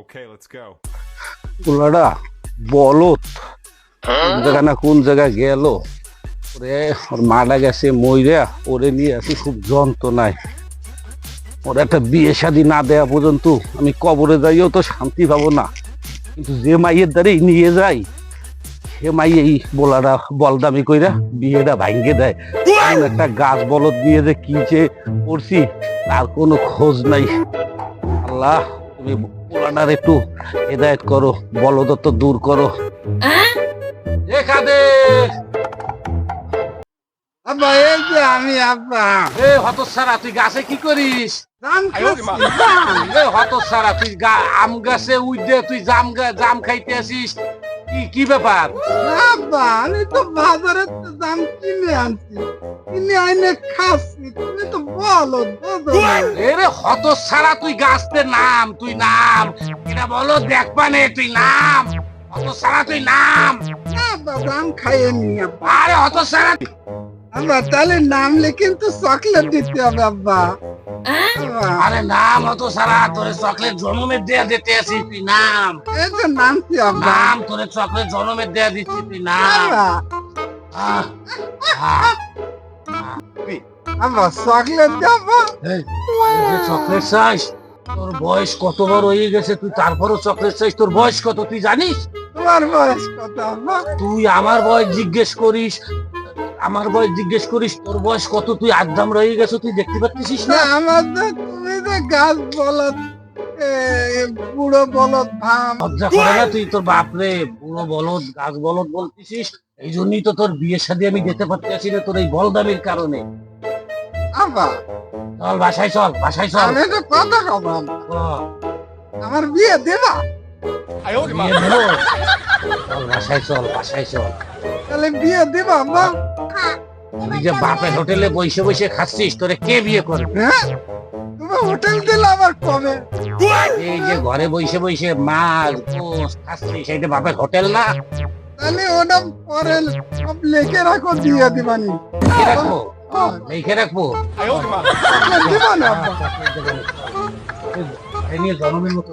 Okay, let's go. পোলাটা বলত কোন জায়গা না কোন জায়গায় গেল? ওরে ওর মারা গেছে মইরা ওরে নিয়ে আসি খুব যন্ত্রণায়। ওর একটা বিয়ে শাদী না দেওয়া পর্যন্ত আমি কবরে যাইও তো শান্তি পাবো না। কিন্তু যে মাইয়ের দ্বারাই নিয়ে যাই সে মাই এই বোলাটা বলদামি কইরা বিয়েটা ভাঙ্গে দেয়। এমন একটা গাছ বলদ নিয়ে যে কি যে করছি তার কোনো খোঁজ নাই। আল্লাহ তুমি পুরানার একটু হেদায়ত করো বলদত্ত দূর করো। এ আব্বা এই যে আমি আব্বা। এ হতসারা তুই গাছে কি করিস? হতসারা তুই আম গাছে উইদে তুই জাম জাম খাইতে আসিস। কি কি ব্যাপার আমি তো বাজারে দাম কিনে আনছি। কিনে আইনে খাচ্ছি তুমি তো বলো এরে হত সারা তুই গাছতে নাম তুই নাম। এটা বলো দেখবা নে তুই নাম। হত সারা তুই নাম। না, জাম খাইয়ে নিয়ে আরে হত হতসারা আব্বা তাহলে নামলে কিন্তু চকলেট দিতে হবে আব্বা। আরে নাম হতসারা তোরে চকলেট দেয়া দিতে আসি তুই নাম? এই তো নামছি আব্বা? নাম তোরে চকলেট দেয়া দিচ্ছি তুই নাম? আব্বা। চকলেট দেবো চকলেট চাইস তোর বয়স কত বড় হয়ে গেছে তুই তারপরও চকলেট চাইস তোর বয়স কত তুই জানিস? তোমার বয়স কত তুই আমার বয়স জিজ্ঞেস করিস আমার বয়স জিজ্ঞেস করিস তোর বয়স কত? তুই আদ্দাম রয়ে গেছো তুই দেখতে পাচ্ছিস না? আমার যে তুমি যে গাছ বলদ এ, বুড়ো বলদ ভাম। লজ্জা করে না তুই তোর বাপরে বুড়ো বলদ গাছ বলদ বলতেছিস এই জন্যই তো তোর বিয়ের সাথে আমি যেতে পারতেছি না তোর এই বলদামির কারণে। আব্বা চল বাসায় চল বাসায় চল। আমি তো কথা কবা আমার বিয়ে দেবা? চল বাসায় চল বাসায় চল। তাহলে বিয়ে দেবা আব্বা তুই যে বাপের হোটেলে বসে বসে খাচ্ছিস তোরে কে বিয়ে করবে? হ্যাঁ? তুমি হোটেল দিলে আবার কবে? এই যে ঘরে বসে বসে মাছ গোস খাচ্ছিস সেইটা বাপের হোটেল না? তাহলে ওটা পরে সব লিখে রাখো দিয়ে দিবানি। লিখে রাখব? লিখে রাখব? Ayorre mা। চকলেট দিবা না আব্বা জন্মের মতো।